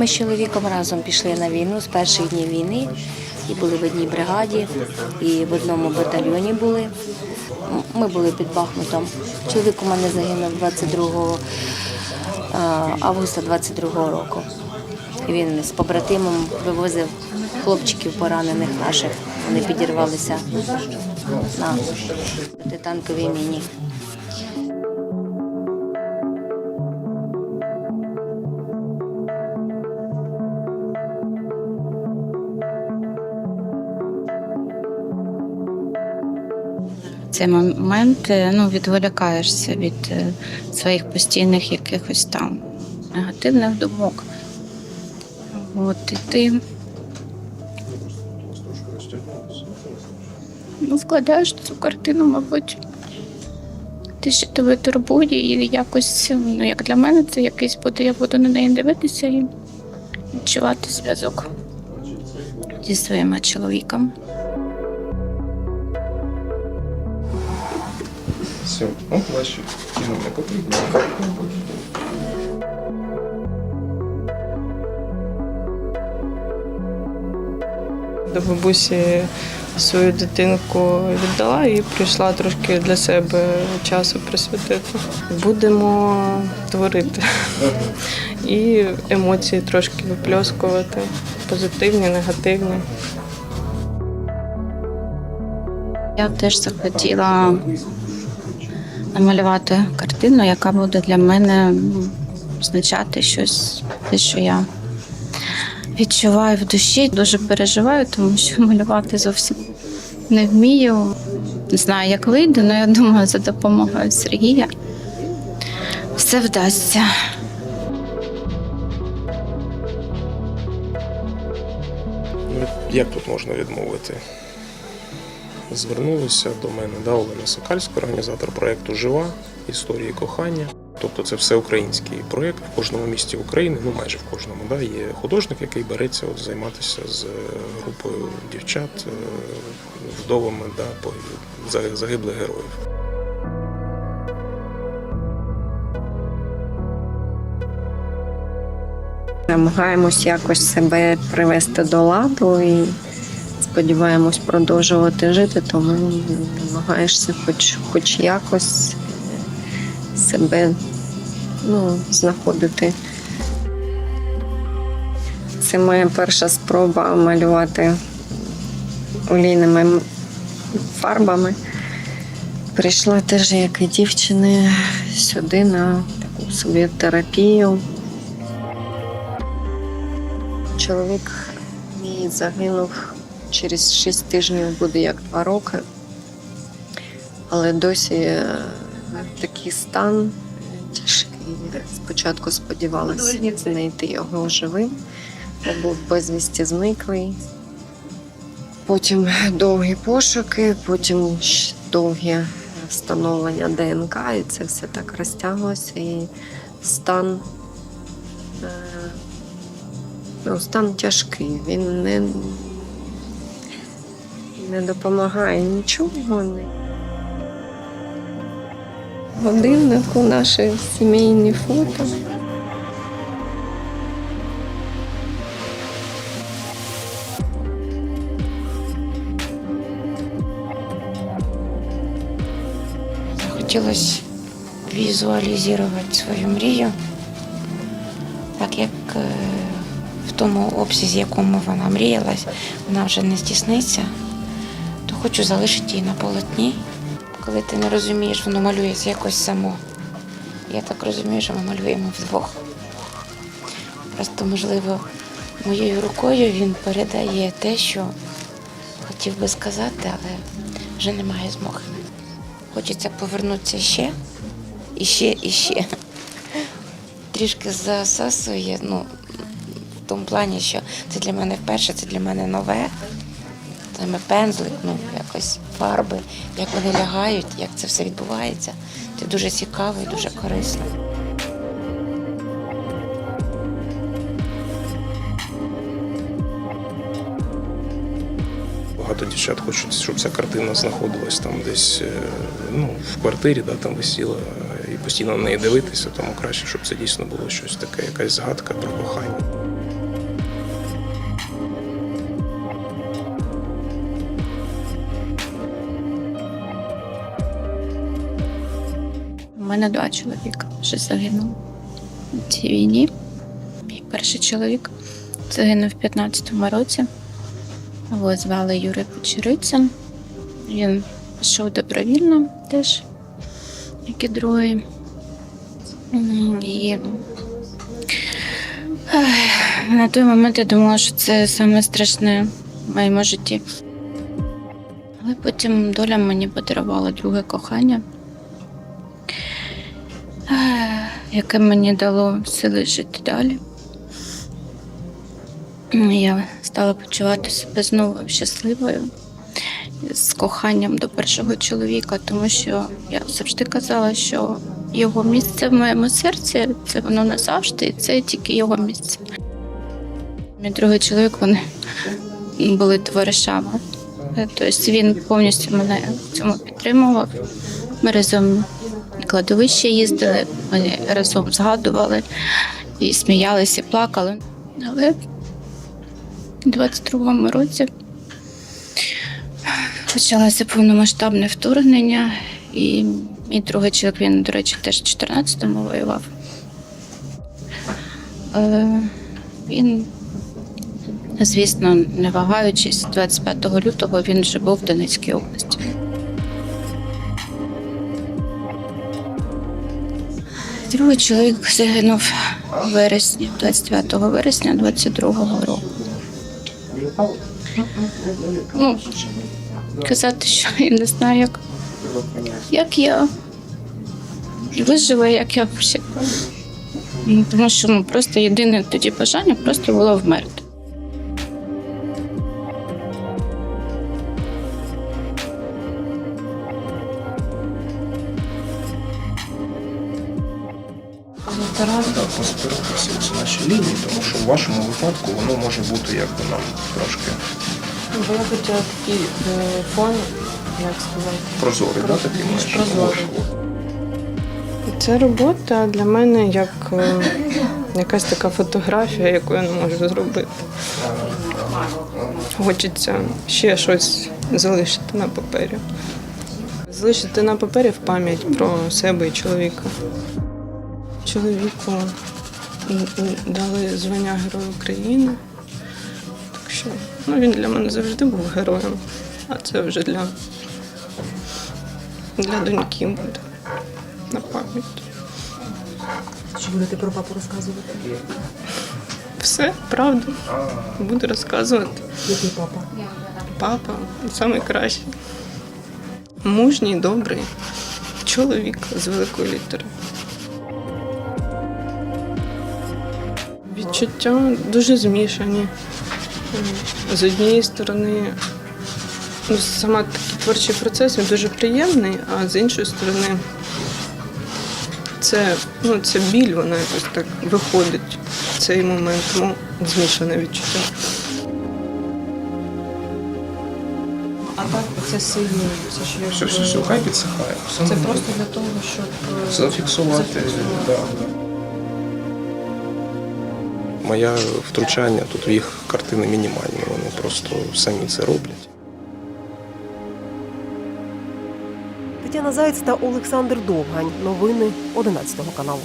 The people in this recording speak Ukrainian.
Ми з чоловіком разом пішли на війну з перших днів війни. І були в одній бригаді, і в одному батальйоні були. Ми були під Бахмутом. Чоловік у мене загинув 22 августа 22 року. Він з побратимом вивозив хлопчиків поранених наших. Вони підірвалися на протитанковій міні. Цей момент е, ну, відволікаєшся від е, своїх постійних якихось там негативних думок. От і ти ну, вкладаєш цю картину, мабуть. Те, що тебе турбує, і якось, ну як для мене, це якийсь буде, я буду на неї дивитися і відчувати зв'язок зі своїм чоловіком. Все, от ваші кіно не потрібно. До бабусі свою дитинку віддала і прийшла трошки для себе часу присвятити. Будемо творити і емоції трошки випльоскувати, позитивні, негативні. Я теж захотіла намалювати картину, яка буде для мене ну, означати щось, те, що я відчуваю в душі. Дуже переживаю, тому що малювати зовсім не вмію. Не знаю, як вийде, але я думаю, за допомогою Сергія все вдасться. Ну, як тут можна відмовити? Звернулися до мене да, Олена Сокальська, організатор проєкту Жива історії кохання. Тобто це все український проєкт в кожному місті України, ну майже в кожному. Да, є художник, який береться от, займатися з е, групою дівчат, е, вдовами да, загиблих героїв. Намагаємось якось себе привести до ладу і сподіваємось продовжувати жити, тому намагаєшся хоч, хоч якось себе ну, знаходити. Це моя перша спроба малювати олійними фарбами. Прийшла теж, як і дівчини, сюди на таку собі терапію. Чоловік мій загинув через 6 тижнів, буде як 2 роки. Але досі е, такий стан тяжкий. Спочатку сподівалася знайти його живим, був безвісті зниклий. Потім довгі пошуки, потім довге встановлення ДНК, і це все так розтяглося. І стан е, Ну, стан тяжкий. Він не, не допомагає нічого. В Годиннику наші сімейні фото. Хотілося візуалізувати свою мрію, так як е, в тому обсязі, якому вона мріялась, вона вже не здійсниться, хочу залишити її на полотні. Коли ти не розумієш, воно малюється якось само. Я так розумію, що ми малюємо вдвох. Просто, можливо, моєю рукою він передає те, що хотів би сказати, але вже немає змоги. Хочеться повернутися ще, і ще, і ще. Трішки засасує, ну, в тому плані, що це для мене вперше, це для мене нове. Саме пензлик, ну, якось фарби, як вони лягають, як це все відбувається. Це дуже цікаво і дуже корисно. Багато дівчат хочуть, щоб ця картина знаходилась там десь е, ну, в квартирі, да, там висіла, і постійно на неї дивитися, тому краще, щоб це дійсно було щось таке, якась згадка про кохання. Мене два чоловіка вже загинули в цій війні. Мій перший чоловік загинув в 15-му році. Його звали Юрій Печериця. Він пішов добровільно теж, як і другий. І на той момент я думала, що це саме страшне в моєму житті. Але потім доля мені подарувала друге кохання, яке мені дало сили жити далі. Я стала почувати себе знову щасливою з коханням до першого чоловіка, тому що я завжди казала, що його місце в моєму серці це воно назавжди, і це тільки його місце. Мій другий чоловік вони були товаришами. Тобто він повністю мене в цьому підтримував. Ми разом кладовище їздили, ми разом згадували і сміялися, плакали. Але у 22-му році почалося повномасштабне вторгнення, і мій другий чоловік, він, до речі, теж в 14-му воював. Е, Він, звісно, не вагаючись, 25 лютого він вже був в Донецькій області. Другий чоловік загинув вересні, 29 вересня 22-го року. Ну, казати, що я не знаю, як, як я вижила, як я Тому що ну, просто єдине тоді бажання просто було вмерти. Да, поспілкуватися з нашій лінії, тому що в вашому випадку воно може бути якби нам трошки Бо я хотіла такий е, фон, як сказати, прозорий, да, такий більш майже. прозорий. Ця робота для мене як е, якась така фотографія, яку я не можу зробити. Хочеться ще щось залишити на папері. Залишити на папері в пам'ять про себе і чоловіка. Чоловіку дали звання Герой України. Так що ну, він для мене завжди був героєм, а це вже для, для доньки буде на пам'ять. Що будете про папу розказувати? Все, правда. Буду розказувати. Який папа? Папа найкращий. Мужній, добрий чоловік з великої літери. Відчуття дуже змішані. З однієї сторони, ну, сама такий творчий процес він дуже приємний, а з іншої сторони, це, ну, це біль, вона якось так виходить в цей момент, тому змішане відчуття. А так, це сильні, це що я Все, все, все, хай підсихає. Все Це просто для того, щоб е, зафіксувати. зафіксувати. Да, да. Моє втручання тут в їх картини мінімальні, вони просто самі це роблять. Тетяна Заєць та Олександр Довгань. Новини 11 каналу.